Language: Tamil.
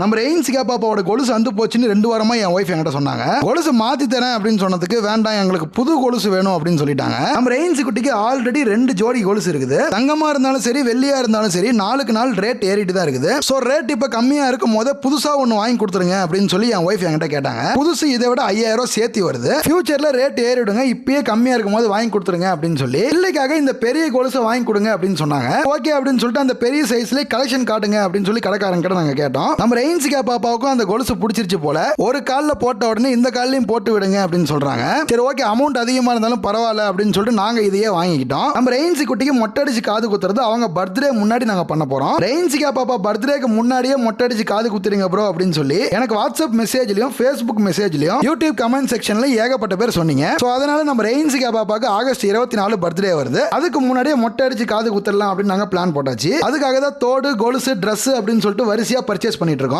நம்ம ரெயின்சிகா பாப்பாவோட கொலுசு அந்து போச்சுன்னு ரெண்டு வாரமா என் ஒய்ஃப் என்கிட்ட சொன்னாங்க. கொலுசு மாத்தி தரேன் அப்படின்னு சொன்னதுக்கு வேண்டாம் எங்களுக்கு புது கொலுசு வேணும் அப்படின்னு சொல்லிட்டாங்க. நம்ம ரெயின்சி குட்டிக்கு ஆல்ரெடி ரெண்டு ஜோடி கொலுசு இருக்குது. தங்கமா இருந்தாலும் சரி வெள்ளியா இருந்தாலும் சரி நாளுக்கு நாள் ரேட் ஏறிட்டு தான் இருக்குது. ஸோ ரேட் இப்போ கம்மியா இருக்கும் போது புதுசா ஒன்று வாங்கி கொடுத்துருங்க அப்படின்னு சொல்லி என் ஒய்ஃப் என்கிட்ட கேட்டாங்க. புதுசு இதை விட ஐயாயிரம் ரூபாய் சேர்த்து வருது. ஃபியூச்சர்ல ரேட் ஏறிடுங்க இப்பயே கம்மியா இருக்கும் போது வாங்கி கொடுத்துருங்க அப்படின்னு சொல்லி இல்லைக்காக இந்த பெரிய கொலுசை வாங்கி கொடுங்க அப்படின்னு சொன்னாங்க. ஓகே அப்படின்னு சொல்லிட்டு அந்த பெரிய சைஸ்ல கலெக்ஷன் காட்டுங்க அப்படின்னு சொல்லி கடைக்காரங்க கிட்ட நாங்க கேட்டோம். நம்ம ரெயின்சிகா பாப்பாவுக்கும் அந்த கொலுசு பிடிச்சிருச்சு போல ஒரு காலில் போட்ட உடனே இந்த கால்லையும் போட்டு விடுங்க அப்படின்னு சொல்றாங்க. சரி ஓகே அமௌண்ட் அதிகமாக இருந்தாலும் பரவாயில்ல அப்படின்னு சொல்லிட்டு நாங்கள் இதையே வாங்கிக்கிட்டோம். நம்ம ரெயின்ஸி குட்டிக்கு மொட்டை அடிச்சு காது குத்துறது அவங்க பர்த்டே முன்னாடி நாங்கள் பண்ண போகிறோம் ரெயின்சிகா பாப்பா பர்த்டேக்கு முன்னாடியே மொட்டை அடிச்சு காது குத்துறீங்க ப்ரோ அப்படின்னு சொல்லி எனக்கு வாட்ஸ்அப் மெசேஜ்லையும் ஃபேஸ்புக் மெசேஜ்லையும் யூடியூப் கமெண்ட் செக்ஷனில் ஏகப்பட்ட பேர் சொன்னீங்க. ஸோ அதனால நம்ம ரெயின்சிகா பாப்பாக்கு ஆகஸ்ட் இருபத்தி நாலு பர்த்டே வருது. அதுக்கு முன்னாடியே மொட்டை அடிச்சு காது குத்துடலாம் அப்படின்னு நாங்கள் பிளான் போட்டாச்சு. அதுக்காக தான் தோடு கொலுசு ட்ரெஸ் அப்படின்னு சொல்லிட்டு வரிசையாக பர்ச்சேஸ் பண்ணிட்டு இருக்கோம்.